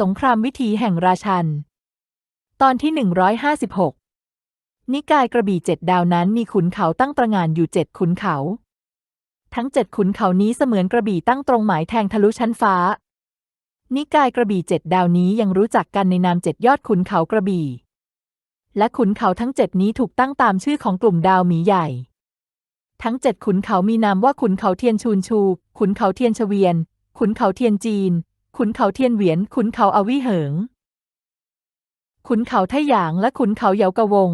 สงครามวิถีแห่งราชัน ตอนที่ 156 นิกายกระบี่เจ็ดดาวนั้นมีขุนเขาตั้งตระงานอยู่เจ็ดขุนเขา ทั้งเจ็ดขุนเขานี้เสมือนกระบี่ตั้งตรงหมายแทงทะลุชั้นฟ้า นิกายกระบี่เจ็ดดาวนี้ยังรู้จักกันในนามเจ็ดยอดขุนเขากระบี่ และขุนเขาทั้งเจ็ดนี้ถูกตั้งตามชื่อของกลุ่มดาวหมีใหญ่ ทั้งเจ็ดขุนเขามีนามว่าขุนเขาเทียนชูนชู ขุนเขาเทียนเฉวียน ขุนเขาเทียนจีน ขุนเขาเทียนเหวียน ขุนเขาอวิเหิง ขุนเขาไทหยาง และขุนเขาเหยากะวง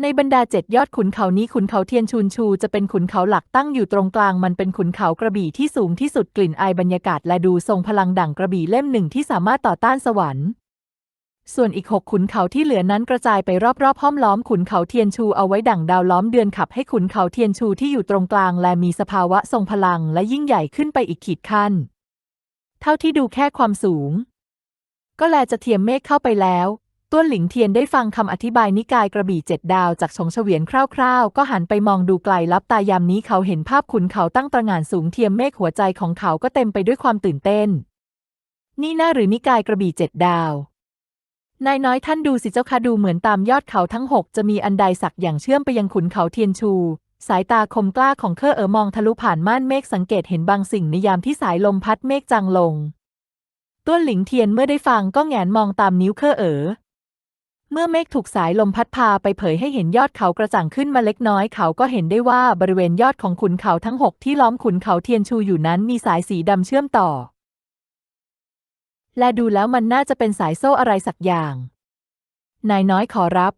ในบรรดาเจ็ดยอดขุนเขานี้ขุนเขาเทียนชูนชู จะเป็นขุนเขาหลักตั้งอยู่ตรงกลางมันเป็นขุนเขากระบี่ที่สูงที่สุดกลิ่นอายบรรยากาศและดูทรงพลังดั่งกระบี่เล่มหนึ่งที่สามารถต่อต้านสวรรค์ส่วนอีกหกขุนเขาที่เหลือนั้นกระจายไปรอบๆห้อมล้อมขุนเขาเทียนชูเอาไว้ดั่งดาวล้อมเดือนขับให้ขุนเขาเทียนชูที่อยู่ตรงกลางและมีสภาวะทรงพลังและยิ่งใหญ่ขึ้นไปอีกขีดขั้น เท่าที่ดูแค่ความสูง ก็แลจะเทียมเมฆเข้าไปแล้วต้วนหลิงเทียนได้ฟังคำอธิบายนิกายกระบี่เจ็ดดาวจากชงเฉวียนคร่าวๆ ก็หันไปมองดูไกลลับตายามนี้เขาเห็นภาพขุนเขาตั้งตระหง่านสูงเทียมเมฆหัวใจของเขาก็เต็มไปด้วยความตื่นเต้น นี่น่าหรือนิกายกระบี่เจ็ดดาวนายน้อยท่านดูสิเจ้าค่ะดูเหมือนตามยอดเขาทั้งหกจะมีอันใดสักอย่างเชื่อมไปยังขุนเขาเทียนชู สายตาคมกล้าของเคอเอ๋อมองทะลุผ่านม่านเมฆสังเกตเห็นบางสิ่งในยามที่สายลมพัดเมฆจางลงต้วนหลิงเทียนเมื่อได้ฟังก็แงนมองตามนิ้วเคอเอ๋อเมื่อเมฆถูกสายลมพัดพาไปเผยให้เห็นยอดเขากระจ่างขึ้นมาเล็กน้อยเขาก็เห็นได้ว่าบริเวณยอดของขุนเขาทั้งหกที่ล้อมขุนเขาเทียนชูอยู่นั้นมีสายสีดำเชื่อมต่อ และดูแล้วมันน่าจะเป็นสายโซ่อะไรสักอย่าง นายน้อยขอรับ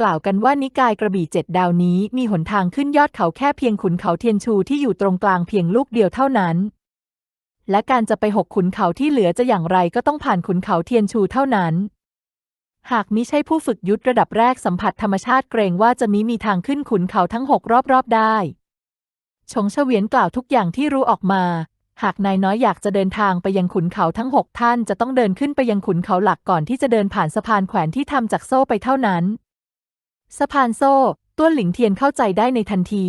กล่าวกันว่านิกายกระบี่เจ็ดดาวนี้มีหนทางขึ้นยอดเขาแค่เพียงขุนเขาเทียนชูที่อยู่ตรงกลางเพียงลูกเดียวเท่านั้น และการจะไปหกขุนเขาที่เหลือจะอย่างไรก็ต้องผ่านขุนเขาเทียนชูเท่านั้น หากมิใช่ผู้ฝึกยุทธระดับแรกสัมผัสธรรมชาติเกรงว่าจะมิมีทางขึ้นขุนเขาทั้งหกรอบๆได้ ชงเฉวียนกล่าวทุกอย่างที่รู้ออกมาหากนายน้อยอยากจะเดินทางไปยังขุนเขาทั้งหกท่านจะต้องเดินขึ้นไปยังขุนเขาหลักก่อนที่จะเดินผ่านสะพานแขวนที่ทำจากโซ่ไปเท่านั้น สะพานโซ่ต้วนหลิงเทียนเข้าใจได้ในทันที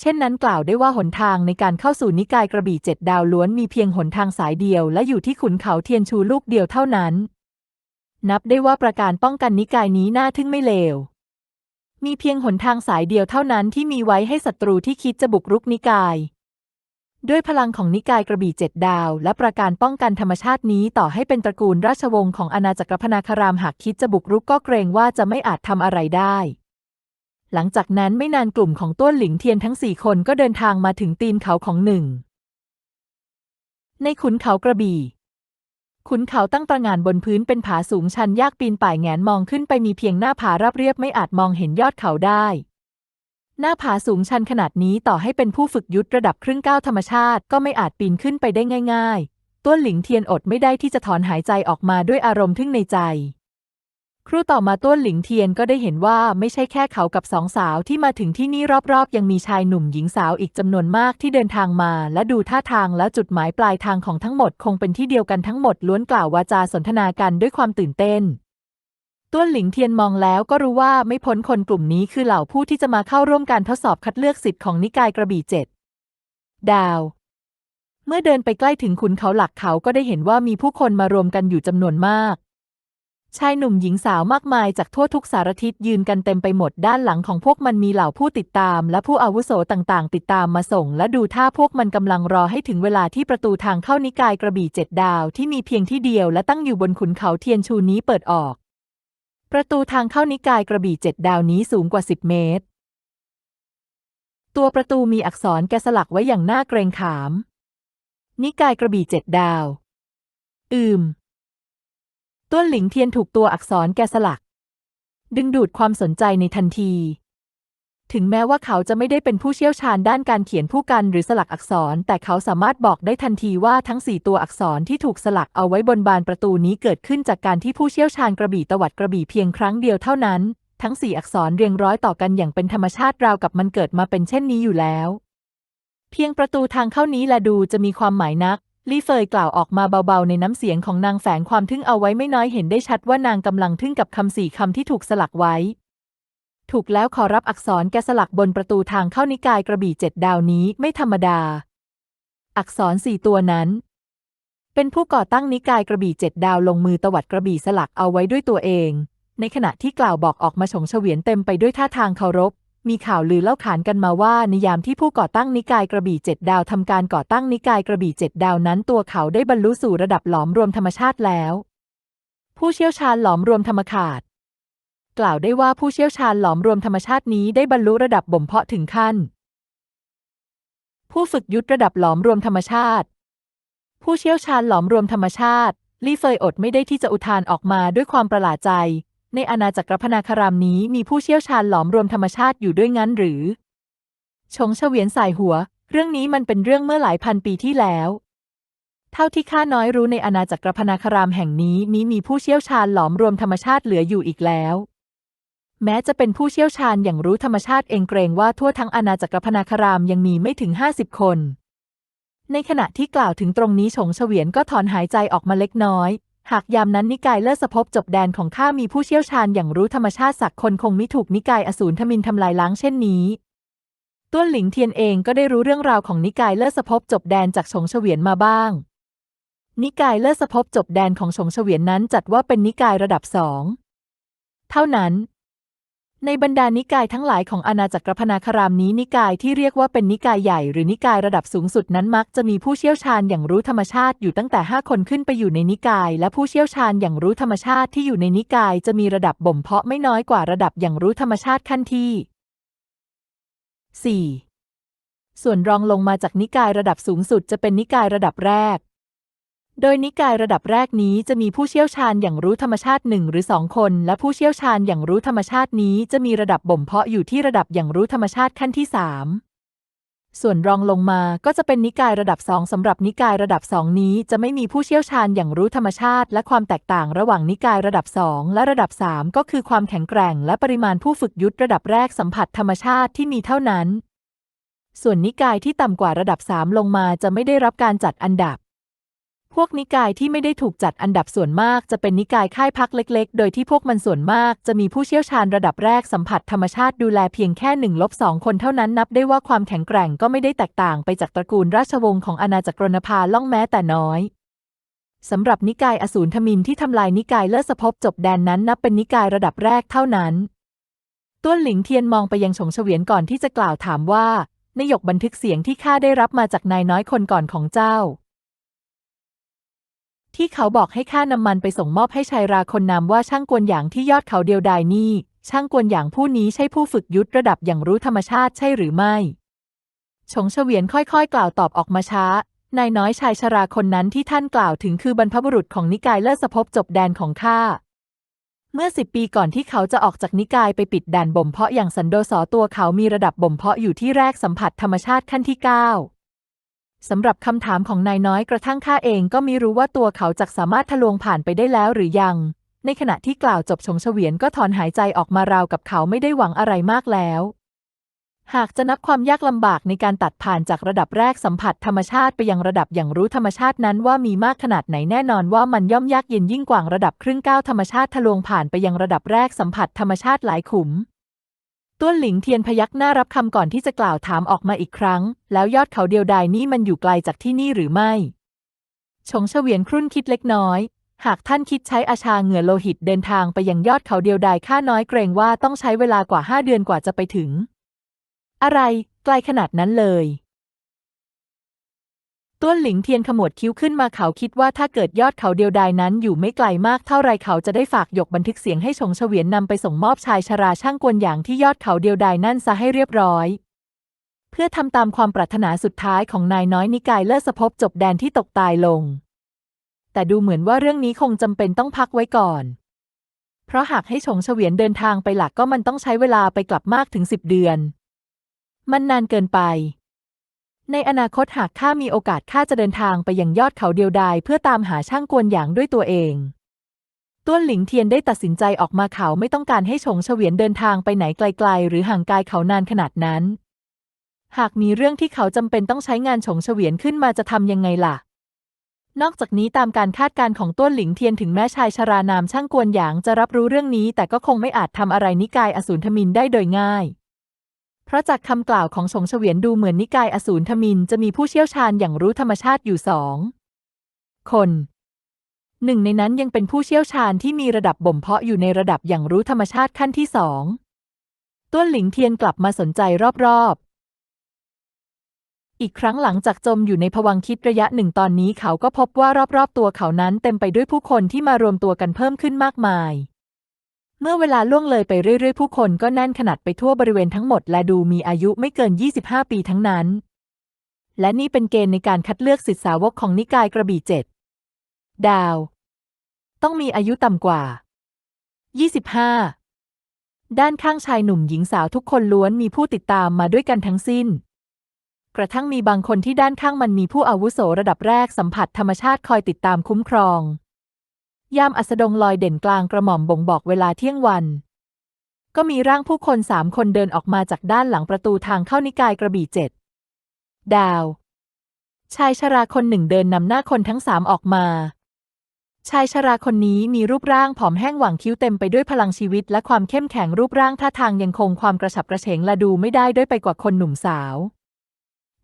เช่นนั้นกล่าวได้ว่าหนทางในการเข้าสู่นิกายกระบี่เจ็ดดาวล้วนมีเพียงหนทางสายเดียว และอยู่ที่ขุนเขาเทียนชูลูกเดียวเท่านั้น นับได้ว่าประการป้องกันนิกายนี้น่าทึ่งไม่เลว มีเพียงหนทางสายเดียวเท่านั้นที่มีไว้ให้ศัตรูที่คิดจะบุกรุกนิกาย ด้วยพลังของนิกายกระบี่เจ็ดดาว และประการป้องกันธรรมชาตินี้ต่อให้เป็นตระกูลราชวงศ์ของอาณาจักรพนาคารามหากคิดจะบุกรุกก็เกรงว่าจะไม่อาจทำอะไรได้ หลังจากนั้นไม่นานกลุ่มของต้วนหลิงเทียนทั้งสี่คนก็เดินทางมาถึงตีนเขาของหนึ่ง ในขุนเขากระบี่ ขุนเขาตั้งตระหง่านบนพื้นเป็นผาสูงชันยากปีนป่ายแงนมองขึ้นไปมีเพียงหน้าผาราบเรียบไม่อาจมองเห็นยอดเขาได้ หน้าผาสูงชันขนาดนี้ต่อให้เป็นผู้ฝึกยุทธระดับครึ่งก้าวธรรมชาติก็ไม่อาจปีนขึ้นไปได้ง่ายๆต้วนหลิงเทียนอดไม่ได้ที่จะถอนหายใจออกมาด้วยอารมณ์ทึ่งในใจ ครู่ต่อมาต้วนหลิงเทียนก็ได้เห็นว่าไม่ใช่แค่เขากับสองสาวที่มาถึงที่นี่รอบๆ ยังมีชายหนุ่มหญิงสาวอีกจำนวนมากที่เดินทางมา และดูท่าทางและจุดหมายปลายทางของทั้งหมด คงเป็นที่เดียวกันทั้งหมดล้วนกล่าววาจาสนทนากันด้วยความตื่นเต้น ต้วนหลิงเทียนมองแล้วก็รู้ว่าไม่พ้นคนกลุ่มนี้คือเหล่าผู้ที่จะมาเข้าร่วมการทดสอบคัดเลือกสิทธิ์ของนิกายกระบี่เจ็ดดาว เมื่อเดินไปใกล้ถึงขุนเขาหลักเขาก็ได้เห็นว่ามีผู้คนมารวมกันอยู่จำนวนมาก ชายหนุ่มหญิงสาวมากมายจากทั่วทุกสารทิศยืนกันเต็มไปหมดด้านหลังของพวกมันมีเหล่าผู้ติดตาม และผู้อาวุโสต่างๆ ติดตามมาส่ง และดูท่าพวกมันกำลังรอให้ถึงเวลาที่ประตูทางเข้านิกายกระบี่เจ็ดดาวที่มีเพียงที่เดียวและตั้งอยู่บนขุนเขาเทียนชูนี้เปิดออก ประตูทางเข้านิกายกระบี่เจ็ดดาวนี้สูงกว่าสิบเมตร ตัวประตูมีอักษรแกะสลักไว้อย่างน่าเกรงขาม นิกายกระบี่เจ็ดดาว อืม ต้วนหลิงเทียนถูกตัวอักษรแกะสลัก ดึงดูดความสนใจในทันที ถึงแม้ว่าเขาจะไม่ได้เป็นผู้เชี่ยวชาญด้านการเขียนผู้กันหรือสลักอักษร แต่เขาสามารถบอกได้ทันทีว่าทั้งสี่ตัวอักษรที่ถูกสลักเอาไว้บนบานประตูนี้เกิดขึ้นจากการที่ผู้เชี่ยวชาญกระบี่ตวัดกระบี่เพียงครั้งเดียวเท่านั้น ทั้งสี่อักษรเรียงร้อยต่อกันอย่างเป็นธรรมชาติราวกับมันเกิดมาเป็นเช่นนี้อยู่แล้ว เพียงประตูทางเข้านี้ละดูจะมีความหมายนักลี่เฟยกล่าวออกมาเบาๆ ในน้ำเสียงของนางแฝงความทึ่งเอาไว้ไม่น้อยเห็นได้ชัดว่านางกำลังทึ่งกับคำสี่คำที่ถูกสลักไว้ ถูกแล้วขอรับอักษรแกะสลักบนประตูทางเข้านิกายกระบี่เจ็ดดาวนี้ไม่ธรรมดา อักษรสี่ตัวนั้น เป็นผู้ก่อตั้งนิกายกระบี่เจ็ดดาวลงมือตวัดกระบี่สลักเอาไว้ด้วยตัวเอง ในขณะที่กล่าวบอกออกมาฉงเฉวียนเต็มไปด้วยท่าทางเคารพ มีข่าวลือเล่าขานกันมาว่าในยามที่ผู้ก่อตั้งนิกายกระบี่เจ็ดดาวทำการก่อตั้งนิกายกระบี่เจ็ดดาวนั้น ตัวเขาได้บรรลุสู่ระดับหลอมรวมธรรมชาติแล้ว ผู้เชี่ยวชาญหลอมรวมธรรมขาด กล่าวได้ว่าผู้เชี่ยวชาญหลอมรวมธรรมชาตินี้ได้บรรลุระดับบ่มเพาะถึงขั้น ผู้ฝึกยุทธระดับหลอมรวมธรรมชาติ ผู้เชี่ยวชาญหลอมรวมธรรมชาติลี่เฟยอดไม่ได้ที่จะอุทานออกมาด้วยความประหลาดใจ ในอาณาจักรพนาคารามนี้มีผู้เชี่ยวชาญหลอมรวมธรรมชาติอยู่ด้วยงั้นหรือ ชงเฉวียนสายหัว เรื่องนี้มันเป็นเรื่องเมื่อหลายพันปีที่แล้ว เท่าที่ข้าน้อยรู้ในอาณาจักรพนาคารามแห่งนี้มิมีผู้เชี่ยวชาญหลอมรวมธรรมชาติเหลืออยู่อีกแล้ว แม้จะเป็นผู้เชี่ยวชาญอย่างรู้ธรรมชาติเองเกรงว่าทั่วทั้งอาณาจักรพนาคารามยังมีไม่ถึง50คน ในขณะที่กล่าวถึงตรงนี้ฉงเฉวียนก็ถอนหายใจออกมาเล็กน้อย หากยามนั้นนิกายเลิศภพจบแดนของข้ามีผู้เชี่ยวชาญอย่างรู้ธรรมชาติสักคนคงมิถูกนิกายอสูรทมินทำลายล้างเช่นนี้ต้วนหลิงเทียนเองก็ได้รู้เรื่องราวของนิกายเลิศภพจบแดนจากฉงเฉวียนมาบ้าง นิกายเลิศภพจบแดนของฉงเฉวียนนั้นจัดว่าเป็นนิกายระดับสอง เท่านั้น ในบรรดานิกายทั้งหลายของอาณาจักรพนาคารามนี้นิกายที่เรียกว่าเป็นนิกายใหญ่หรือนิกายระดับสูงสุดนั้นมักจะมีผู้เชี่ยวชาญอย่างรู้ธรรมชาติอยู่ตั้งแต่ 5 คนขึ้นไปอยู่ในนิกาย และผู้เชี่ยวชาญอย่างรู้ธรรมชาติที่อยู่ในนิกายจะมีระดับบ่มเพาะไม่น้อยกว่าระดับอย่างรู้ธรรมชาติขั้นที่ 4 ส่วนรองลงมาจากนิกายระดับสูงสุดจะเป็นนิกายระดับแรก โดยนิกายระดับแรกนี้จะมีผู้เชี่ยวชาญอย่างรู้ธรรมชาติหนึ่งหรือสองคน และผู้เชี่ยวชาญอย่างรู้ธรรมชาตินี้จะมีระดับบ่มเพาะอยู่ที่ระดับอย่างรู้ธรรมชาติขั้นที่สามส่วนรองลงมาก็จะเป็นนิกายระดับสองสำหรับนิกายระดับสองนี้จะไม่มีผู้เชี่ยวชาญอย่างรู้ธรรมชาติ และความแตกต่างระหว่างนิกายระดับสองและระดับสามก็คือความแข็งแกร่ง และปริมาณผู้ฝึกยุทธระดับแรกสัมผัสธรรมชาติที่มีเท่านั้น ส่วนนิกายที่ต่ำกว่าระดับสามลงมาจะไม่ได้รับการจัดอันดับ พวกนิกายที่ไม่ได้ถูกจัดอันดับส่วนมากจะเป็นนิกายค่ายพักเล็ก ๆ โดยที่พวกมันส่วนมากจะมีผู้เชี่ยวชาญระดับแรกสัมผัสธรรมชาติดูแลเพียงแค่หนึ่งลบสองคนเท่านั้นนับได้ว่าความแข็งแกร่งก็ไม่ได้แตกต่างไปจากตระกูลราชวงศ์ของอาณาจักรนภาล่องแม้แต่น้อยสำหรับนิกายอสูรทมินที่ทำลายนิกายเลิศภพจบแดนนั้นนับเป็นนิกายระดับแรกเท่านั้น ต้วนหลิงเทียนมองไปยังฉงเฉวียนก่อนที่จะกล่าวถามว่านายกบันทึกเสียงที่ข้าได้รับมาจากนายน้อยคนก่อนของเจ้า ที่เขาบอกให้ข้านำมันไปส่งมอบให้ชายราคนนามว่าช่างกวนหยางที่ยอดเขาเดียวดายนี่ ช่างกวนหยางผู้นี้ใช่ผู้ฝึกยุทธระดับอย่างรู้ธรรมชาติใช่หรือไม่ฉงเฉวียนค่อยๆ กล่าวตอบออกมาช้านายน้อยชายชราคนนั้นที่ท่านกล่าวถึงคือบรรพบุรุษของนิกายเลิศภพจบแดนของข้า เมื่อสิบปีก่อนที่เขาจะออกจากนิกายไปปิดด่านบ่มเพาะอย่างสันโดษตัวเขามีระดับบ่มเพาะอยู่ที่แรกสัมผัสธรรมชาติขั้นที่9 สำหรับคำถามของนายน้อยกระทั่งข้าเองก็ไม่รู้ว่าตัวเขาจะสามารถทะลวงผ่านไปได้แล้วหรือยัง ในขณะที่กล่าวจบชงเฉวียนก็ถอนหายใจออกมาราวกับเขาไม่ได้หวังอะไรมากแล้ว หากจะนับความยากลำบากในการตัดผ่านจากระดับแรกสัมผัสธรรมชาติไปยังระดับอย่างรู้ธรรมชาตินั้นว่ามีมากขนาดไหนแน่นอนว่ามันย่อมยากเย็นยิ่งกว่าระดับครึ่งก้าวธรรมชาติทะลวงผ่านไปยังระดับแรกสัมผัสธรรมชาติหลายขุม ต้วนหลิงเทียนพยักหน้ารับคำก่อนที่จะกล่าวถามออกมาอีกครั้ง แล้วยอดเขาเดียวดายนี่มันอยู่ไกลจากที่นี่หรือไม่ชงเฉวียนครุ่นคิดเล็กน้อย หากท่านคิดใช้อาชาเหงื่อโลหิตเดินทางไปยังยอดเขาเดียวดายข้าน้อยเกรงว่าต้องใช้เวลากว่าห้าเดือนกว่าจะไปถึง อะไร ไกลขนาดนั้นเลย ต้วนหลิงเทียนขมวดคิ้วขึ้นมาเขาคิดว่าถ้าเกิดยอดเขาเดียวดายนั้นอยู่ไม่ไกลมากเท่าไรเขาจะได้ฝากหยกบันทึกเสียงให้ชงเฉวียนนำไปส่งมอบชายชราช่างกวนหยางที่ยอดเขาเดียวดายนั่นซะให้เรียบร้อย เพื่อทำตามความปรารถนาสุดท้ายของนายน้อยนิกายเลิศภพจบแดนที่ตกตายลง แต่ดูเหมือนว่าเรื่องนี้คงจำเป็นต้องพักไว้ก่อน เพราะหากให้ชงเฉวียนเดินทางไปหลักก็มันต้องใช้เวลาไปกลับมากถึงสิบเดือน มันนานเกินไป ในอนาคตหากข้ามีโอกาสข้าจะเดินทางไปยังยอดเขาเดียวดายเพื่อตามหาช่างกวนหยางด้วยตัวเองต้วนหลิงเทียนได้ตัดสินใจออกมาเขาไม่ต้องการให้ชงเฉวียนเดินทางไปไหนไกล ๆ หรือห่างไกลเขานานขนาดนั้น หากมีเรื่องที่เขาจำเป็นต้องใช้งานชงเฉวียนขึ้นมาจะทำยังไงล่ะ นอกจากนี้ตามการคาดการณ์ของต้วนหลิงเทียนถึงแม้ชายชรานามช่างกวนหยางจะรับรู้เรื่องนี้ แต่ก็คงไม่อาจทำอะไรนิกายอสูรทมินได้โดยง่าย เพราะจากคำกล่าวของชงเฉวียนดูเหมือนนิกายอสูรทมินจะมีผู้เชี่ยวชาญอย่างรู้ธรรมชาติอยู่สองคน หนึ่งในนั้นยังเป็นผู้เชี่ยวชาญที่มีระดับบ่มเพาะอยู่ในระดับอย่างรู้ธรรมชาติขั้นที่สองต้วนหลิงเทียนกลับมาสนใจรอบๆ อีกครั้งหลังจากจมอยู่ในภวังคิดระยะหนึ่งตอนนี้เขาก็พบว่ารอบๆตัวเขานั้นเต็มไปด้วยผู้คนที่มารวมตัวกันเพิ่มขึ้นมากมาย เมื่อเวลาล่วงเลยไปเรื่อยๆ ผู้คนก็แน่นขนาดไปทั่วบริเวณทั้งหมด และดูมีอายุไม่เกิน 25 ปีทั้งนั้น และนี่เป็นเกณฑ์ในการคัดเลือกศิษย์สาวกของนิกายกระบี่เจ็ดดาว ต้องมีอายุต่ำกว่า 25 ด้านข้างชายหนุ่มหญิงสาวทุกคนล้วนมีผู้ติดตามมาด้วยกันทั้งสิ้น กระทั่งมีบางคนที่ด้านข้างมันมีผู้อาวุโสระดับแรกสัมผัสธรรมชาติคอยติดตามคุ้มครอง ยามอัสดงลอยเด่นกลางกระหม่อมบ่งบอกเวลาเที่ยงวัน ก็มีร่างผู้คนสามคนเดินออกมาจากด้านหลังประตูทางเข้านิกายกระบี่เจ็ดดาว ชายชราคนหนึ่งเดินนำหน้าคนทั้งสามออกมา ชายชราคนนี้มีรูปร่างผอมแห้งหว่างคิ้วเต็มไปด้วยพลังชีวิตและความเข้มแข็งรูปร่างท่าทางยังคงความกระฉับกระเฉงและดูไม่ได้ด้วยไปกว่าคนหนุ่มสาว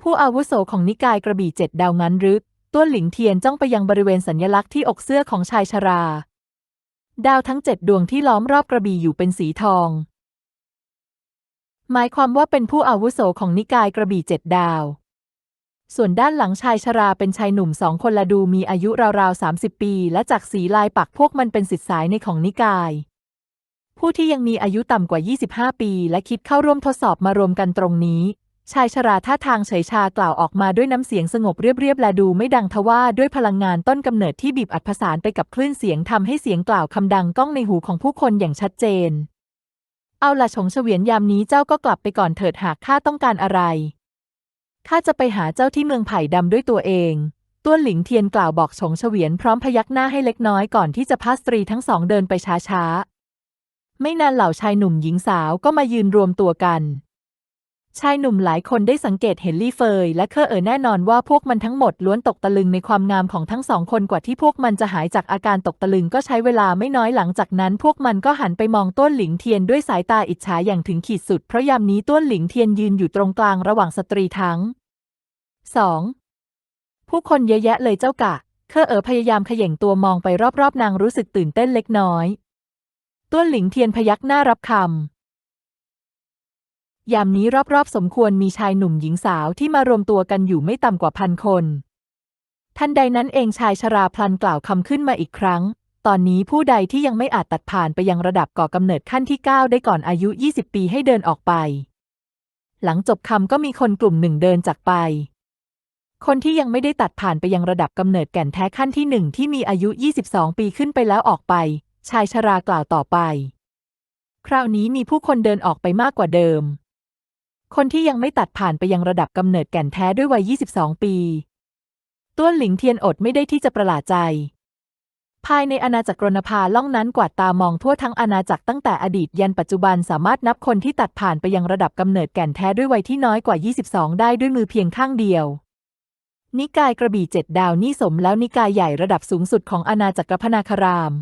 ผู้อาวุโสของนิกายกระบี่เจ็ดดาวงั้นหรือ ต้วนหลิงเทียนจ้องไปยังบริเวณสัญลักษณ์ที่อกเสื้อของชายชรา ดาวทั้งเจ็ดดวงที่ล้อมรอบกระบี่อยู่เป็นสีทอง หมายความว่าเป็นผู้อาวุโสของนิกายกระบี่เจ็ดดาว ส่วนด้านหลังชายชราเป็นชายหนุ่มสองคนละดูมีอายุราวๆ30ปี และจากสีลายปักพวกมันเป็นสิทธิสายในของนิกาย ผู้ที่ยังมีอายุต่ำกว่า 25 ปี และคิดเข้าร่วมทดสอบมารวมกันตรงนี้ ชายชราท่าทางเฉยชากล่าวออกมาด้วยน้ำเสียงสงบเรียบๆและดูไม่ดังทว่าด้วยพลังงานต้นกำเนิดที่บีบอัดผสานไปกับคลื่นเสียงทำให้เสียงกล่าวคำดังก้องในหูของผู้คนอย่างชัดเจน เอาละชงเฉวียนยามนี้เจ้าก็กลับไปก่อนเถิดหากข้าต้องการอะไรข้าจะไปหาเจ้าที่เมืองไผ่ดำด้วยตัวเองต้วนหลิงเทียนกล่าวบอกชงเฉวียนพร้อมพยักหน้าให้เล็กน้อยก่อนที่จะพาสตรีทั้งสองเดินไปช้าๆ ไม่นานเหล่าชายหนุ่มหญิงสาวก็มายืนรวมตัวกัน ชายหนุ่มหลายคนได้สังเกตเห็นลี่เฟย และเคอเอ๋อแน่นอนว่าพวกมันทั้งหมดล้วนตกตะลึงในความงามของทั้งสองคนกว่าที่พวกมันจะหายจากอาการตกตะลึงก็ใช้เวลาไม่น้อยหลังจากนั้น พวกมันก็หันไปมองต้วนหลิงเทียนด้วยสายตาอิจฉาอย่างถึงขีดสุด เพราะยามนี้ต้วนหลิงเทียนยืนอยู่ตรงกลางระหว่างสตรีทั้งสองผู้คนเยอะแยะเลยเจ้ากะ เคอเอ๋อพยายามเขย่งตัวมองไปรอบๆนางรู้สึกตื่นเต้นเล็กน้อย ต้วนหลิงเทียนพยักหน้ารับคำ ยามนี้รอบๆ สมควรมีชายหนุ่มหญิงสาวที่มารวมตัวกันอยู่ไม่ต่ำกว่าพันคนทันใดนั้นเองชายชราพลันกล่าวคำขึ้นมาอีกครั้ง ตอนนี้ผู้ใดที่ยังไม่อาจตัดผ่านไปยังระดับก่อกำเนิดขั้นที่ 9 ได้ก่อนอายุ 20 ปีให้เดินออกไป หลังจบคำก็มีคนกลุ่มหนึ่งเดินจากไป คนที่ยังไม่ได้ตัดผ่านไปยังระดับกำเนิดแก่นแท้ขั้นที่หนึ่งที่มีอายุ 22 ปีขึ้นไปแล้วออกไป ชายชรากล่าวต่อไป คราวนี้มีผู้คนเดินออกไปมากกว่าเดิม คนที่ยังไม่ตัดผ่านไปยังระดับกำเนิดแก่นแท้ด้วยวัย 22 ปี ต้วนหลิงเทียนอดไม่ได้ที่จะประหลาดใจ ภายในอาณาจักรรณภาล่องนั้นกวาดตามองทั่วทั้งอาณาจักรตั้งแต่อดีตยันปัจจุบันสามารถนับคนที่ตัดผ่านไปยังระดับกำเนิดแก่นแท้ด้วยวัยที่น้อยกว่า 22 ได้ด้วยมือเพียงข้างเดียว นิกายกระบี่เจ็ดดาวนี่สมแล้วนิกายใหญ่ระดับสูงสุดของอาณาจักรพนาคาราม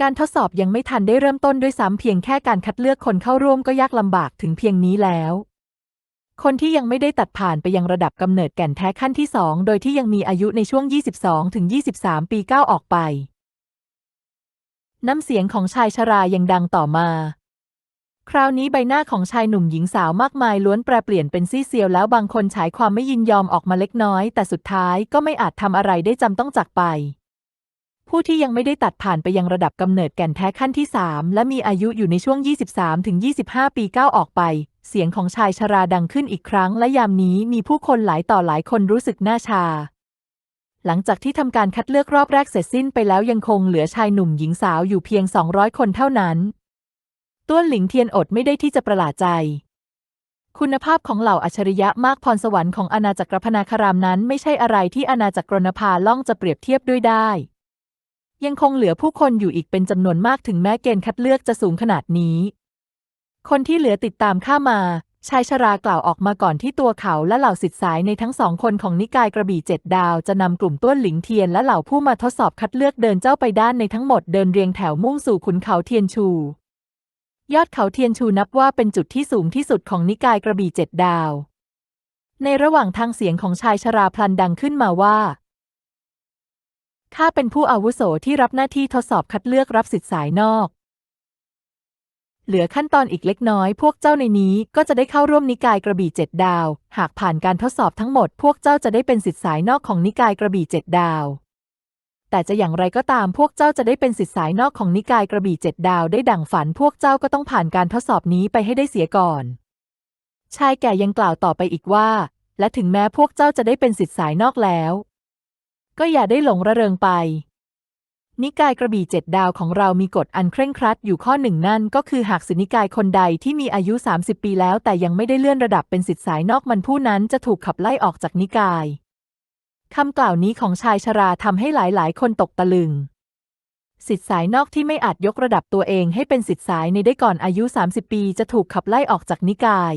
การทดสอบยังไม่ทันได้เริ่มต้นด้วยซ้ำเพียงแค่การคัดเลือกคนเข้าร่วมก็ยากลำบากถึงเพียงนี้แล้ว คนที่ยังไม่ได้ตัดผ่านไปยังระดับกำเนิดแก่นแท้ขั้นที่สองโดยที่ยังมีอายุในช่วง 22ถึง23 ปีก้าวออกไป น้ำเสียงของชายชรายังดังต่อมา คราวนี้ใบหน้าของชายหนุ่มหญิงสาวมากมายล้วนแปรเปลี่ยนเป็นซี่เซียวแล้วบางคนฉายความไม่ยินยอมออกมาเล็กน้อย แต่สุดท้ายก็ไม่อาจทำอะไรได้จำต้องจากไป ผู้ที่ยังไม่ได้ตัดผ่านไปยังระดับกำเนิดแก่นแท้ขั้นที่ 3 และมีอายุอยู่ในช่วง 23ถึง25 ปีก้าวออกไป เสียงของชายชราดังขึ้นอีกครั้ง และยามนี้มีผู้คนหลายต่อหลายคนรู้สึกหน้าชา หลังจากที่ทำการคัดเลือกรอบแรกเสร็จสิ้นไปแล้วยังคงเหลือชายหนุ่มหญิงสาวอยู่เพียง 200 คนเท่านั้น ต้วนหลิงเทียนอดไม่ได้ที่จะประหลาดใจคุณภาพของเหล่าอัจฉริยะมากพรสวรรค์ของอาณาจักรพนาคารามนั้นไม่ใช่อะไรที่อาณาจักรนภาล่องจะเปรียบเทียบด้วยได้ ยังคงเหลือผู้คนอยู่อีกเป็นจำนวนมากถึงแม้เกณฑ์คัดเลือกจะสูงขนาดนี้ คนที่เหลือติดตามข้ามา ชายชรากล่าวออกมาก่อนที่ตัวเขาและเหล่าสิทธิสายในทั้งสองคนของนิกายกระบี่เจ็ดดาวจะนำกลุ่มต้วนหลิงเทียนและเหล่าผู้มาทดสอบคัดเลือกเดินเจ้าไปด้านในทั้งหมดเดินเรียงแถวมุ่งสู่ขุนเขาเทียนชู ยอดเขาเทียนชูนับว่าเป็นจุดที่สูงที่สุดของนิกายกระบี่เจ็ดดาว ในระหว่างทางเสียงของชายชราพลันดังขึ้นมาว่า ข้าเป็นผู้อาวุโสที่รับหน้าที่ทดสอบคัดเลือกรับสิทธิ์สายนอก เหลือขั้นตอนอีกเล็กน้อย พวกเจ้าในนี้ก็จะได้เข้าร่วมนิกายกระบี่เจ็ดดาว หากผ่านการทดสอบทั้งหมด พวกเจ้าจะได้เป็นสิทธิ์สายนอกของนิกายกระบี่เจ็ดดาว แต่จะอย่างไรก็ตามพวกเจ้าจะได้เป็นสิทธิ์สายนอกของนิกายกระบี่เจ็ดดาวได้ดั่งฝัน พวกเจ้าก็ต้องผ่านการทดสอบนี้ไปให้ได้เสียก่อน ชายแก่ยังกล่าวต่อไปอีกว่า และถึงแม้พวกเจ้าจะได้เป็นสิทธิ์สายนอกแล้ว ก็อย่าได้หลงระเริงไป นิกายกระบี่เจ็ดดาวของเรามีกฎอันเคร่งครัดอยู่ข้อหนึ่งนั่นก็คือหากสิทธินิกายคนใดที่มีอายุ 30 ปีแล้วแต่ยังไม่ได้เลื่อนระดับเป็นสิทธิสายนอกมันผู้นั้นจะถูกขับไล่ออกจากนิกายคำกล่าวนี้ของชายชราทำให้หลายๆ คนตกตะลึงสิทธิสายนอกที่ไม่อาจยกระดับตัวเองให้เป็นสิทธิสายในได้ก่อนอายุ 30 ปีจะถูกขับไล่ออกจากนิกาย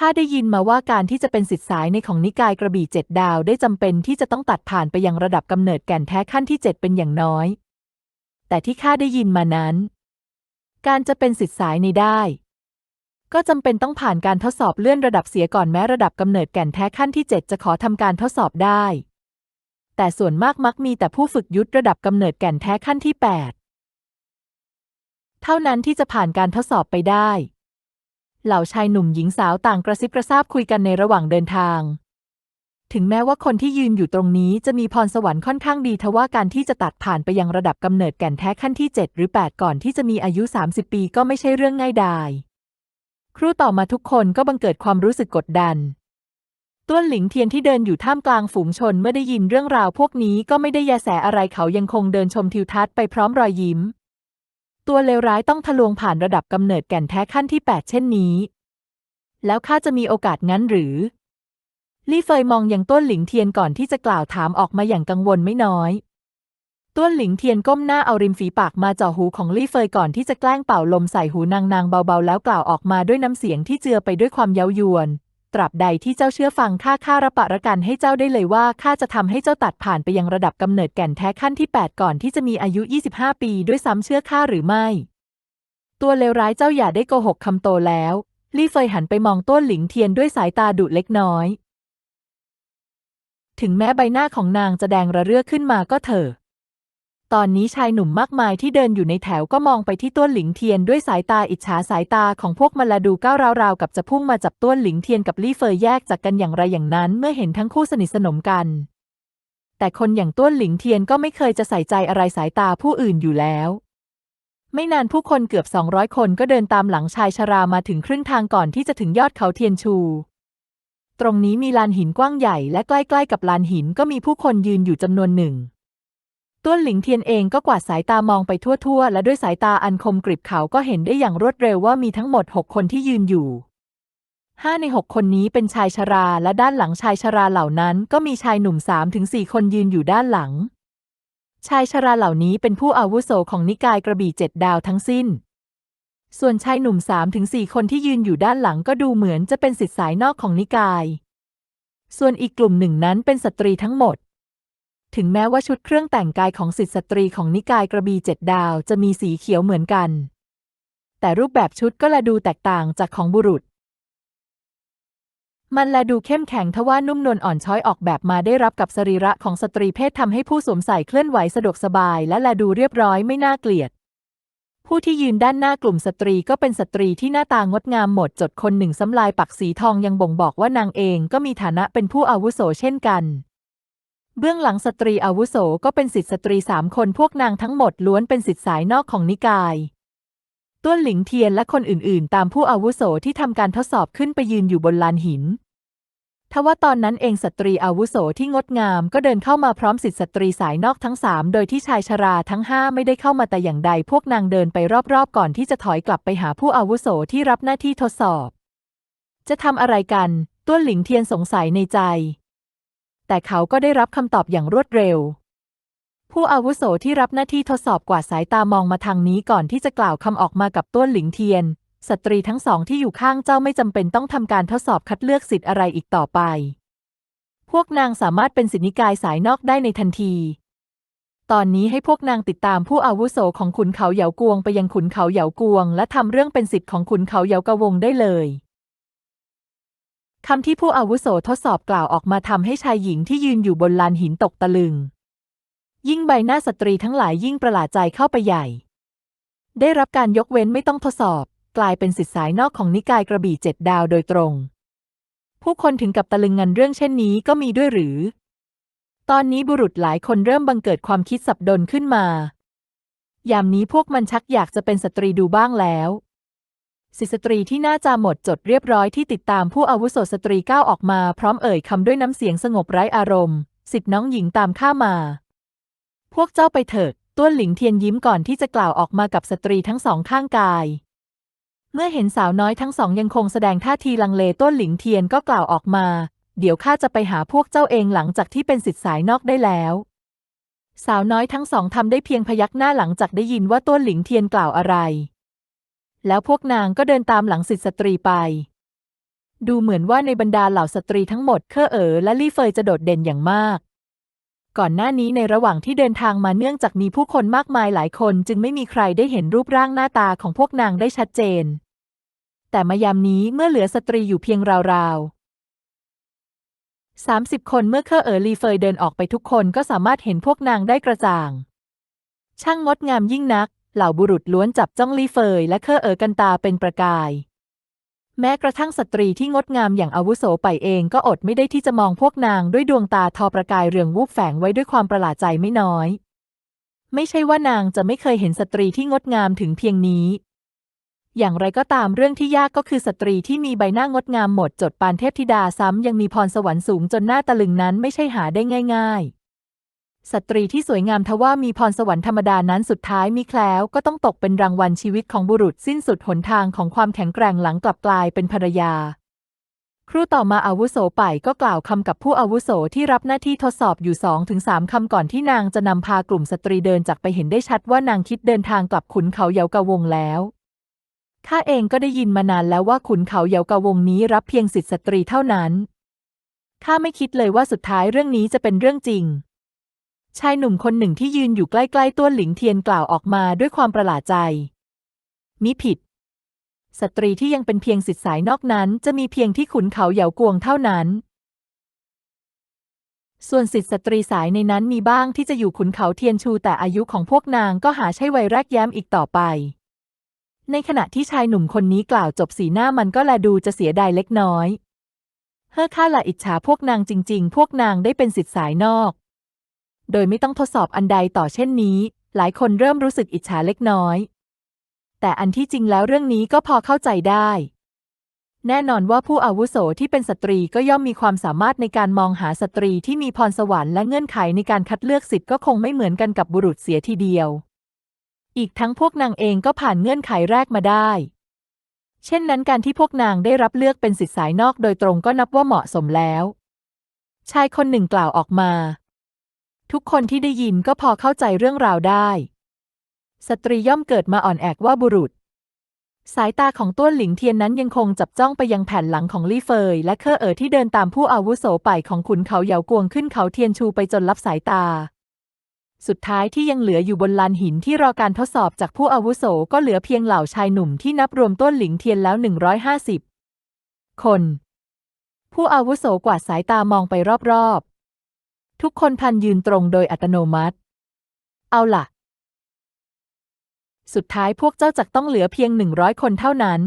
ข้าได้ยินมาว่าการที่จะเป็นสิทธิสายในของนิกายกระบี่เจ็ดดาวได้จำเป็นที่จะต้องตัดผ่านไปยังระดับกำเนิดแก่นแท้ขั้นที่เจ็ดเป็นอย่างน้อย แต่ที่ข้าได้ยินมานั้น การจะเป็นสิทธิสายในได้ ก็จำเป็นต้องผ่านการทดสอบเลื่อนระดับเสียก่อนแม้ระดับกำเนิดแก่นแท้ขั้นที่7จะขอทำการทดสอบได้ แต่ส่วนมากมักมีแต่ผู้ฝึกยุทธระดับกำเนิดแก่นแท้ขั้นที่8เท่านั้นที่จะผ่านการทดสอบไปได้ เหล่าชายหนุ่มหญิงสาวต่างกระซิบกระซาบคุยกันในระหว่างเดินทาง ถึงแม้ว่าคนที่ยืนอยู่ตรงนี้จะมีพรสวรรค์ค่อนข้างดีทว่าการที่จะตัดผ่านไปยังระดับกำเนิดแก่นแท้ขั้นที่ 7 หรือ 8 ก่อนที่จะมีอายุ 30 ปีก็ไม่ใช่เรื่องง่ายดาย ครู่ต่อมาทุกคนก็บังเกิดความรู้สึกกดดันต้วนหลิงเทียนที่เดินอยู่ท่ามกลางฝูงชนเมื่อได้ยินเรื่องราวพวกนี้ก็ไม่ได้แยแสอะไรเขายังคงเดินชมทิวทัศน์ไปพร้อมรอยยิ้ม ตัวเลวร้ายต้องทะลวงผ่านระดับกำเนิดแก่นแท้ขั้นที่ 8 เช่นนี้ แล้วข้าจะมีโอกาสงั้นหรือ ลี่เฟยมองอย่างต้วนหลิงเทียนก่อนที่จะกล่าวถามออกมาอย่างกังวลไม่น้อยต้วนหลิงเทียนก้มหน้าเอาริมฝีปากมาจ่อหูของลี่เฟยก่อนที่จะแกล้งเป่าลมใส่หูนางนางเบาๆ แล้วกล่าวออกมาด้วยน้ำเสียงที่เจือไปด้วยความเย้ายวน ตราบใดที่เจ้าเชื่อฟังข้าข้ารับประกันให้เจ้าได้เลยว่าข้าจะทำให้เจ้าตัดผ่านไปยังระดับกำเนิดแก่นแท้ขั้นที่ 8 ก่อนที่จะมีอายุ 25 ปีด้วยซ้ำเชื่อข้าหรือไม่ ตัวเลวร้ายเจ้าอย่าได้โกหกคำโตแล้วลี่เฟยหันไปมองต้นหลิงเทียนด้วยสายตาดุเล็กน้อย ถึงแม้ใบหน้าของนางจะแดงระเรื่อขึ้นมาก็เถอะ ตอนนี้ชายหนุ่มมากมายที่เดินอยู่ในแถวก็มองไปที่ต้วนหลิงเทียนด้วยสายตาอิจฉาสายตาของพวกมันละดูก้าวราวๆกับจะพุ่งมาจับต้วนหลิงเทียนกับลี่เฟยแยกจากกันอย่างไรอย่างนั้นเมื่อเห็นทั้งคู่สนิทสนมกัน แต่คนอย่างต้วนหลิงเทียนก็ไม่เคยจะใส่ใจอะไรสายตาผู้อื่นอยู่แล้ว ไม่นานผู้คนเกือบ200คนก็เดินตามหลังชายชรามาถึงครึ่งทางก่อนที่จะถึงยอดเขาเทียนชูตรงนี้มีลานหินกว้างใหญ่และใกล้ๆกับลานหินก็มีผู้คนยืนอยู่จำนวนหนึ่ง ต้วนหลิงเทียนเองก็กวาดสายตามองไปทั่วๆ และด้วยสายตาอันคมกริบเขาก็เห็นได้อย่างรวดเร็วว่ามีทั้งหมด6คนที่ยืนอยู่ห้าใน6คนนี้เป็นชายชราและด้านหลังชายชราเหล่านั้นก็มีชายหนุ่ม3ถึง4คนยืนอยู่ด้านหลัง ชายชราเหล่านี้เป็นผู้อาวุโสของนิกายกระบี่เจ็ดดาวทั้งสิ้น ส่วนชายหนุ่ม3ถึง4คนที่ยืนอยู่ด้านหลังก็ดูเหมือนจะเป็นสิทธิสายนอกของนิกาย ส่วนอีกกลุ่มหนึ่งนั้นเป็นสตรีทั้งหมด ถึงแม้ว่าชุดเครื่องแต่งกายของสิทธิสตรีของนิกายกระบีเจ็ดดาวจะมีสีเขียวเหมือนกัน แต่รูปแบบชุดก็ละดูแตกต่างจากของบุรุษ มันและดูเข้มแข็งทว่านุ่มนวลอ่อนช้อยออกแบบมาได้รับกับสรีระของสตรีเพศทำให้ผู้สวมใส่เคลื่อนไหวสะดวกสบาย และแลดูเรียบร้อยไม่น่าเกลียด ผู้ที่ยืนด้านหน้ากลุ่มสตรีก็เป็นสตรีที่หน้าตางดงามหมดจดคนหนึ่งสำลายปักสีทองยังบ่งบอกว่านางเองก็มีฐานะเป็นผู้อาวุโสเช่นกัน เบื้องหลังสตรีอาวุโสก็เป็นสิทธิสตรีสามคนพวกนางทั้งหมดล้วนเป็นสิทธิสายนอกของนิกาย ต้วนหลิงเทียนและคนอื่นๆ ตามผู้อาวุโสที่ทำการทดสอบขึ้นไปยืนอยู่บนลานหิน ทว่าตอนนั้นเองสตรีอาวุโสที่งดงามก็เดินเข้ามาพร้อมสิทธิสตรีสายนอกทั้งสามโดยที่ชายชราทั้งห้าไม่ได้เข้ามาแต่อย่างใด พวกนางเดินไปรอบๆ ก่อนที่จะถอยกลับไปหาผู้อาวุโสที่รับหน้าที่ทดสอบ จะทำอะไรกัน ต้วนหลิงเทียนสงสัยในใจ แต่เขาก็ได้รับคำตอบอย่างรวดเร็ว ผู้อาวุโสที่รับหน้าที่ทดสอบกวาดสายตามองมาทางนี้ก่อนที่จะกล่าวคำออกมากับต้วนหลิงเทียน สตรีทั้งสองที่อยู่ข้างเจ้าไม่จำเป็นต้องทำการทดสอบคัดเลือกสิทธิ์อะไรอีกต่อไป พวกนางสามารถเป็นสินิกายสายนอกได้ในทันที ตอนนี้ให้พวกนางติดตามผู้อาวุโสของขุนเขาเหยากวงไปยังขุนเขาเหยากวง และทำเรื่องเป็นสิทธิ์ของขุนเขาเหยากวงได้เลย คำที่ผู้อาวุโสทดสอบกล่าวออกมาทำให้ชายหญิงที่ยืนอยู่บนลานหินตกตะลึง ยิ่งใบหน้าสตรีทั้งหลายยิ่งประหลาดใจเข้าไปใหญ่ ได้รับการยกเว้นไม่ต้องทดสอบ กลายเป็นสิทธิสายนอกของนิกายกระบี่เจ็ดดาวโดยตรง ผู้คนถึงกับตะลึงงันเรื่องเช่นนี้ก็มีด้วยหรือ ตอนนี้บุรุษหลายคนเริ่มบังเกิดความคิดสับดนขึ้นมา ยามนี้พวกมันชักอยากจะเป็นสตรีดูบ้างแล้ว สิสตรีที่น่าจะหมดจดเรียบร้อยที่ติดตามผู้อาวุโสสตรีก้าวออกมาพร้อมเอ่ยคำด้วยน้ำเสียงสงบไร้อารมณ์ สิทธิน้องหญิงตามข้ามา พวกเจ้าไปเถิดต้วนหลิงเทียนยิ้มก่อนที่จะกล่าวออกมากับสตรีทั้งสองข้างกาย เมื่อเห็นสาวน้อยทั้งสองยังคงแสดงท่าทีลังเลต้นหลิงเทียนก็กล่าวออกมา เดี๋ยวข้าจะไปหาพวกเจ้าเองหลังจากที่เป็นสิทธิสายนอกได้แล้ว สาวน้อยทั้งสองทำได้เพียงพยักหน้าหลังจากได้ยินว่าต้นหลิงเทียนกล่าวอะไร แล้วพวกนางก็เดินตามหลังสิทธิสตรีไป ดูเหมือนว่าในบรรดาเหล่าสตรีทั้งหมดเคอเอ๋อและลี่เฟยจะโดดเด่นอย่างมาก ก่อนหน้านี้ในระหว่างที่เดินทางมาเนื่องจากมีผู้คนมากมายหลายคนจึงไม่มีใครได้เห็นรูปร่างหน้าตาของพวกนางได้ชัดเจน แต่มายามนี้เมื่อเหลือสตรีอยู่เพียงราวๆสามสิบคนเมื่อเคอเอ๋อลีเฟยเดินออกไปทุกคนก็สามารถเห็นพวกนางได้กระจ่าง ช่างงดงามยิ่งนัก เหล่าบุรุษล้วนจับจ้องลีเฟยและเคอเอ๋อกันตาเป็นประกาย แม้กระทั่งสตรีที่งดงามอย่างอาวุโสไปเองก็อดไม่ได้ที่จะมองพวกนางด้วยดวงตาทอประกายเรืองวูบแฝงไว้ด้วยความประหลาดใจไม่น้อย ไม่ใช่ว่านางจะไม่เคยเห็นสตรีที่งดงามถึงเพียงนี้ อย่างไรก็ตามเรื่องที่ยากก็คือสตรีที่มีใบหน้างดงามหมดจดปานเทพธิดาซ้ำยังมีพรสวรรค์สูงจนหน้าตะลึงนั้นไม่ใช่หาได้ง่าย ๆ สตรีที่สวยงามทว่ามีพรสวรรค์ธรรมดานั้นสุดท้ายมีแคล้วก็ต้องตกเป็นรางวัลชีวิตของบุรุษสิ้นสุดหนทางของความแข็งแกร่งหลังกลับกลายเป็นภรรยา ครูต่อมาอาวุโสไปก็กล่าวคำกับผู้อาวุโสที่รับหน้าที่ทดสอบอยู่สองถึงสามคำก่อนที่นางจะนำพากลุ่มสตรีเดินจากไปเห็นได้ชัดว่านางคิดเดินทางกลับขุนเขาเยากะวงแล้วข้าเองก็ได้ยินมานานแล้วว่าขุนเขาเยากะวงนี้รับเพียงสิทธิสตรีเท่านั้นข้าไม่คิดเลยว่าสุดท้ายเรื่องนี้จะเป็นเรื่องจริง ชายหนุ่มคนหนึ่งที่ยืนอยู่ใกล้ๆต้วนหลิงเทียนกล่าวออกมาด้วยความประหลาดใจ มิผิด สตรีที่ยังเป็นเพียงสิทธิสายนอกนั้น จะมีเพียงที่ขุนเขาเหยากวงเท่านั้น ส่วนสิทธิสตรีสายในนั้นมีบ้างที่จะอยู่ขุนเขาเทียนชูแต่อายุของพวกนางก็หาใช่วัยแรกแย้มอีกต่อไป ในขณะที่ชายหนุ่มคนนี้กล่าวจบสีหน้ามันก็แลดูจะเสียดายเล็กน้อย เฮ้อข้าละอิจฉาพวกนางจริง ๆ พวกนางได้เป็นสิทธิสายนอก โดยไม่ต้องทดสอบอันใดต่อเช่นนี้ หลายคนเริ่มรู้สึกอิจฉาเล็กน้อย แต่อันที่จริงแล้วเรื่องนี้ก็พอเข้าใจได้ แน่นอนว่าผู้อาวุโสที่เป็นสตรีก็ย่อมมีความสามารถในการมองหาสตรีที่มีพรสวรรค์และเงื่อนไขในการคัดเลือกสิทธิ์ก็คงไม่เหมือนกันกับบุรุษเสียทีเดียว อีกทั้งพวกนางเองก็ผ่านเงื่อนไขแรกมาได้เช่นนั้นการที่พวกนางได้รับเลือกเป็นสิทธิสายนอกโดยตรงก็นับว่าเหมาะสมแล้ว ชายคนหนึ่งกล่าวออกมา ทุกคนที่ได้ยินก็พอเข้าใจเรื่องราวได้ สตรีย่อมเกิดมาอ่อนแอกว่าบุรุษ สายตาของต้วนหลิงเทียนนั้นยังคงจับจ้องไปยังแผ่นหลังของลี่เฟย และเคอเอ๋อที่เดินตามผู้อาวุโสไปของขุนเขาเหยากวงขึ้นเขาเทียนชูไปจนลับสายตา สุดท้ายที่ยังเหลืออยู่บนลานหินที่รอการทดสอบจากผู้อาวุโสก็เหลือเพียงเหล่าชายหนุ่มที่นับรวมต้นหลิงเทียนแล้ว 150 คน ผู้อาวุโสกวาดสายตามองไปรอบๆ ทุกคนพลันยืนตรงโดยอัตโนมัติ เอาล่ะ สุดท้ายพวกเจ้าจักต้องเหลือเพียง100คนเท่านั้น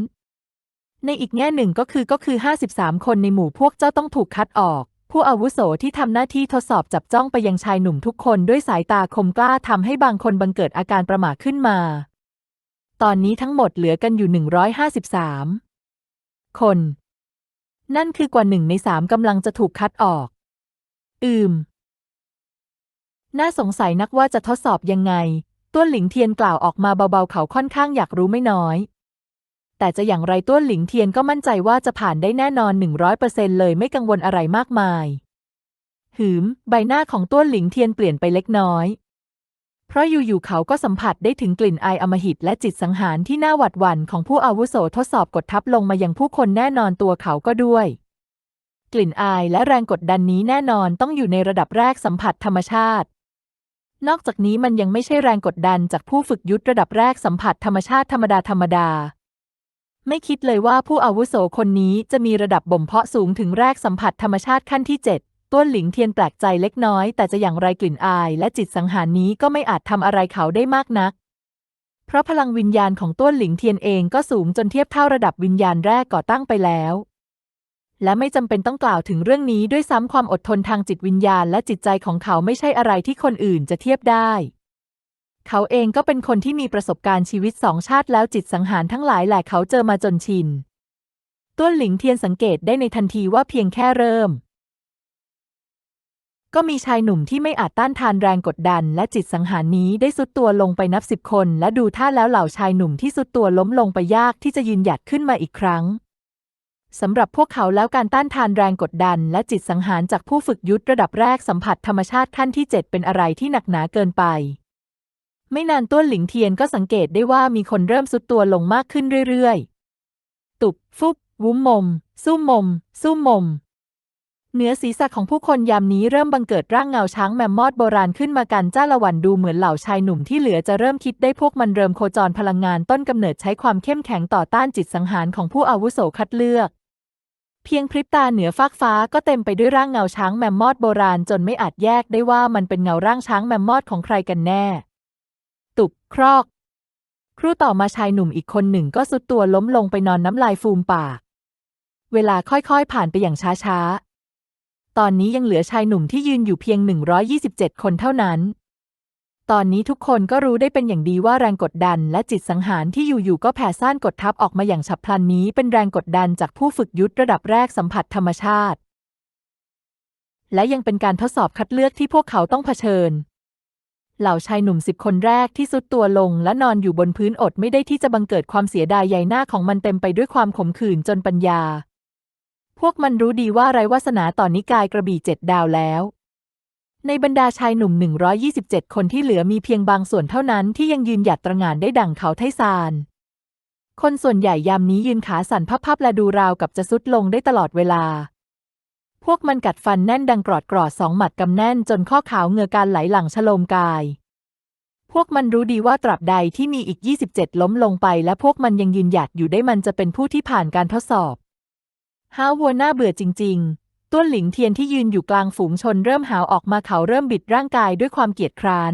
ในอีกแง่หนึ่งก็คือก็คือ53คนในหมู่พวกเจ้าต้องถูกคัดออก ผู้อาวุโสที่ทำหน้าที่ทดสอบจับจ้องไปยังชายหนุ่มทุกคนด้วยสายตาคมกล้าทำให้บางคนบังเกิดอาการประหม่าขึ้นมา ตอนนี้ทั้งหมดเหลือกันอยู่153คน นั่นคือกว่าหนึ่งในสามกำลังจะถูกคัดออก อืม น่าสงสัยนักว่าจะทดสอบยังไง ต้วนหลิงเทียนกล่าวออกมาเบาๆเขาค่อนข้างอยากรู้ไม่น้อย แต่จะอย่างไรต้วนหลิงเทียนก็มั่นใจว่าจะผ่านได้แน่นอน100%เซเลยไม่กังวลอะไรมากมาย หืม ใบหน้าของต้วนหลิงเทียนเปลี่ยนไปเล็กน้อย เพราะอยู่ๆเขาก็สัมผัสได้ถึงกลิ่นอายอมหิตและจิตสังหารที่น่าหวาดหวั่นของผู้อาวุโสทดสอบกดทับลงมายังผู้คนแน่นอนตัวเขาก็ด้วย กลิ่นอายและแรงกดดันนี้แน่นอนต้องอยู่ในระดับแรกสัมผัสธรรมชาติ นอกจากนี้มันยังไม่ใช่แรงกดดันจากผู้ฝึกยุทธระดับแรกสัมผัสธรรมชาติธรรมดาธรรมดา ไม่คิดเลยว่าผู้อาวุโสคนนี้จะมีระดับบ่มเพาะสูงถึงแรกสัมผัสธรรมชาติขั้นที่7ต้วนหลิงเทียนแปลกใจเล็กน้อย แต่จะอย่างไรกลิ่นอายและจิตสังหารนี้ก็ไม่อาจทำอะไรเขาได้มากนัก เพราะพลังวิญญาณของต้วนหลิงเทียนเองก็สูงจนเทียบเท่าระดับวิญญาณแรกก่อตั้งไปแล้ว และไม่จำเป็นต้องกล่าวถึงเรื่องนี้ด้วยซ้ำความอดทนทางจิตวิญญาณและจิตใจของเขาไม่ใช่อะไรที่คนอื่นจะเทียบได้ เขาเองก็เป็นคนที่มีประสบการณ์ชีวิตสองชาติแล้วจิตสังหารทั้งหลายแหละเขาเจอมาจนชิน ต้วนหลิงเทียนสังเกตได้ในทันทีว่าเพียงแค่เริ่ม ก็มีชายหนุ่มที่ไม่อาจต้านทานแรงกดดัน และจิตสังหารนี้ได้สุดตัวลงไปนับสิบคน และดูท่าแล้วเหล่าชายหนุ่มที่สุดตัวล้มลงไปยากที่จะยืนหยัดขึ้นมาอีกครั้ง สำหรับพวกเขาแล้วการต้านทานแรงกดดัน และจิตสังหารจากผู้ฝึกยุทธระดับแรกสัมผัสธรรมชาติขั้นที่ 7 เป็นอะไรที่หนักหนาเกินไป ไม่นานต้วนหลิงเทียนก็สังเกตได้ว่ามีคนเริ่มสุดตัวลงมากขึ้นเรื่อยๆ ตุบ ฟุบ วุ้มมม สู้มม สู้มม เหนือศีรษะของผู้คนยามนี้เริ่มบังเกิดร่างเงาช้างแมมมอดโบราณขึ้นมากันจ้าละวันดูเหมือนเหล่าชายหนุ่มที่เหลือจะเริ่มคิดได้พวกมันเริ่มโคจรพลังงานต้นกำเนิดใช้ความเข้มแข็งต่อต้านจิตสังหารของผู้อาวุโสคัดเลือก พียงพริบตาเหนือฟากฟ้าก็เต็มไปด้วยร่างเงาช้างแมมมอดโบราณจนไม่อาจแยกได้ว่ามันเป็นเงาร่างช้างแมมมอดของใครกันแน่ ตุบครอก ครู่ต่อมาชายหนุ่มอีกคนหนึ่งก็สุดตัวล้มลงไปนอนน้ำลายฟูมปาก เวลาค่อยๆผ่านไปอย่างช้าๆ ตอนนี้ยังเหลือชายหนุ่มที่ยืนอยู่เพียง 127 คนเท่านั้น ตอนนี้ทุกคนก็รู้ได้เป็นอย่างดีว่าแรงกดดันและจิตสังหารที่อยู่ๆก็แผ่ซ่านกดทับออกมาอย่างฉับพลันนี้ เป็นแรงกดดันจากผู้ฝึกยุทธระดับแรกสัมผัสธรรมชาติ และยังเป็นการทดสอบคัดเลือกที่พวกเขาต้องเผชิญ เหล่าชายหนุ่มสิบคนแรกที่สุดตัวลงและนอนอยู่บนพื้นอดไม่ได้ที่จะบังเกิดความเสียดายใหญ่หน้าของมันเต็มไปด้วยความขมขื่นจนปัญญา พวกมันรู้ดีว่าไรวาสนาต่อนนิกายกระบี่เจ็ดดาวแล้ว ในบรรดาชายหนุ่ม 127 คนที่เหลือมีเพียงบางส่วนเท่านั้นที่ยังยืนหยัดตระหง่านได้ดั่งเขาไทซาน คนส่วนใหญ่ยามนี้ยืนขาสั่นพับๆและดูราวกับจะสุดลงได้ตลอดเวลา พวกมันกัดฟันแน่นดังกรอดกรอดสองหมัดกำแน่นจนข้อขาวเงือการไหลหลังชโลมกาย พวกมันรู้ดีว่าตราบใดที่มีอีก 27 ล้มลงไป และพวกมันยังยืนหยัดอยู่ได้มันจะเป็นผู้ที่ผ่านการทดสอบ ฮาววัวหน้าเบื่อจริง ๆ ต้วนหลิงเทียนที่ยืนอยู่กลางฝูงชนเริ่มหาวออกมาเขาเริ่มบิดร่างกายด้วยความเกียจคร้าน